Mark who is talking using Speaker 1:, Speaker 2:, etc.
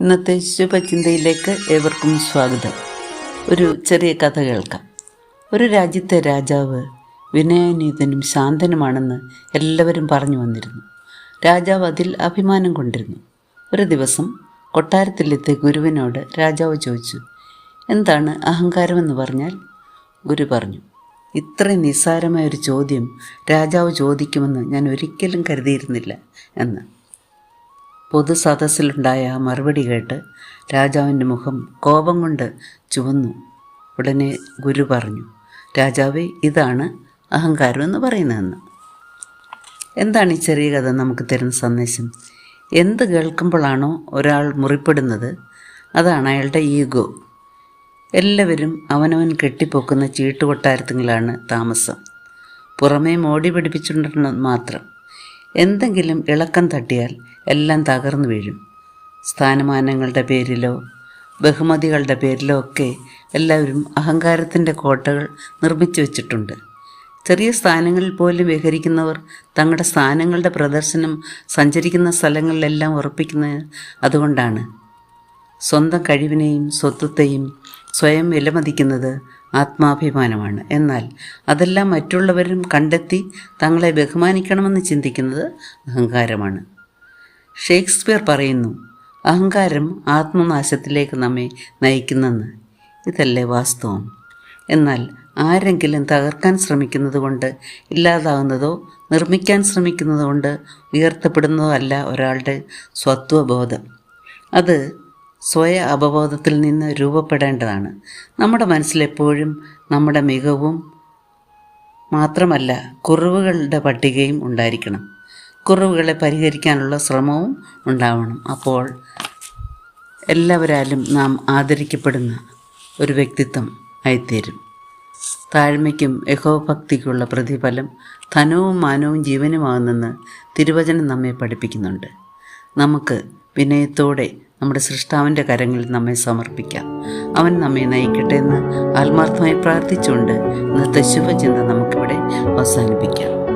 Speaker 1: ഇന്നത്തെ ശുഭചിന്തയിലേക്ക് ഏവർക്കും സ്വാഗതം. ഒരു ചെറിയ കഥ കേൾക്കാം. ഒരു രാജ്യത്തെ രാജാവ് വിനയനീതനും ശാന്തനുമാണെന്ന് എല്ലാവരും പറഞ്ഞു വന്നിരുന്നു. രാജാവ് അതിൽ അഭിമാനം കൊണ്ടിരുന്നു. ഒരു ദിവസം കൊട്ടാരത്തിലെത്തിയ ഗുരുവിനോട് രാജാവ് ചോദിച്ചു എന്താണ് അഹങ്കാരമെന്ന് പറഞ്ഞാൽ? ഗുരു പറഞ്ഞു ഇത്രയും നിസ്സാരമായ ഒരു ചോദ്യം രാജാവ് ചോദിക്കുമെന്ന് ഞാൻ ഒരിക്കലും കരുതിയിരുന്നില്ല എന്ന്. പൊതുസദസ്സിലുണ്ടായ ആ മറുപടി കേട്ട് രാജാവിന്റെ മുഖം കോപം കൊണ്ട് ചുവന്നു. ഉടനെ ഗുരു പറഞ്ഞു രാജാവേ ഇതാണ് അഹങ്കാരം എന്ന് പറയുന്നതെന്ന്. എന്താണ് ഈ ചെറിയ കഥ നമുക്ക് തരുന്ന സന്ദേശം? എന്ത് കേൾക്കുമ്പോഴാണോ ഒരാൾ മുറിപ്പെടുന്നത്? അതാണ് അയാളുടെ ഈഗോ. എല്ലാവരും അവനവൻ കെട്ടിപ്പൊക്കുന്ന ചീട്ടുകൊട്ടാരത്തിലാണ് താമസം. പുറമേ മോടി പിടിപ്പിച്ചിട്ടുണ്ടെന്ന് മാത്രം. എന്തെങ്കിലും ഇളക്കം തട്ടിയാൽ എല്ലാം തകർന്നു വീഴും. സ്ഥാനമാനങ്ങളുടെ പേരിലോ ബഹുമതികളുടെ പേരിലോ ഒക്കെ എല്ലാവരും അഹങ്കാരത്തിന്റെ കോട്ടകൾ നിർമ്മിച്ചു വച്ചിട്ടുണ്ട്. ചെറിയ സ്ഥാനങ്ങളിൽ പോലും വിഹരിക്കുന്നവർ തങ്ങളുടെ സ്ഥാനങ്ങളുടെ പ്രദർശനം സഞ്ചരിക്കുന്ന സ്ഥലങ്ങളിലെല്ലാം ഉറപ്പിക്കുന്നത് അതുകൊണ്ടാണ്. സ്വന്തം കഴിവിനെയും സ്വത്വത്തെയും സ്വയം വിലമതിക്കുന്നത് ആത്മാഭിമാനമാണ്. എന്നാൽ അതെല്ലാം മറ്റുള്ളവരും കണ്ടെത്തി തങ്ങളെ ബഹുമാനിക്കണമെന്ന് ചിന്തിക്കുന്നത് അഹങ്കാരമാണ്. ഷേക്സ്പിയർ പറയുന്നു അഹങ്കാരം ആത്മനാശത്തിലേക്ക് നമ്മെ നയിക്കുന്നെന്ന്. ഇതല്ലേ വാസ്തവം. എന്നാൽ ആരെങ്കിലും തകർക്കാൻ ശ്രമിക്കുന്നത് കൊണ്ട് ഇല്ലാതാകുന്നതോ നിർമ്മിക്കാൻ ശ്രമിക്കുന്നത് കൊണ്ട് ഉയർത്തപ്പെടുന്നതോ അല്ല ഒരാളുടെ സ്വത്വബോധം. അത് സ്വയ അവബോധത്തിൽ നിന്ന് രൂപപ്പെടേണ്ടതാണ്. നമ്മുടെ മനസ്സിലെപ്പോഴും നമ്മുടെ മികവും മാത്രമല്ല കുറവുകളുടെ പട്ടികയും ഉണ്ടായിരിക്കണം. കുറവുകളെ പരിഹരിക്കാനുള്ള ശ്രമവും ഉണ്ടാവണം. അപ്പോൾ എല്ലാവരാലും നാം ആദരിക്കപ്പെടുന്ന ഒരു വ്യക്തിത്വം ആയിത്തീരും. താഴ്മയ്ക്കും യഹോഭക്തിക്കുള്ള പ്രതിഫലം ധനവും മാനവും ജീവനുമാകുന്നെന്ന് തിരുവചനം നമ്മെ പഠിപ്പിക്കുന്നുണ്ട്. നമുക്ക് വിനയത്തോടെ നമ്മുടെ സൃഷ്ടാവിന്റെ കരങ്ങളിൽ നമ്മെ സമർപ്പിക്കാം. അവൻ നമ്മെ നയിക്കട്ടെ എന്ന് ആത്മാർത്ഥമായി പ്രാർത്ഥിച്ചുകൊണ്ട് ഇന്നത്തെ ശുഭചിന്ത നമുക്കിവിടെ അവസാനിപ്പിക്കാം.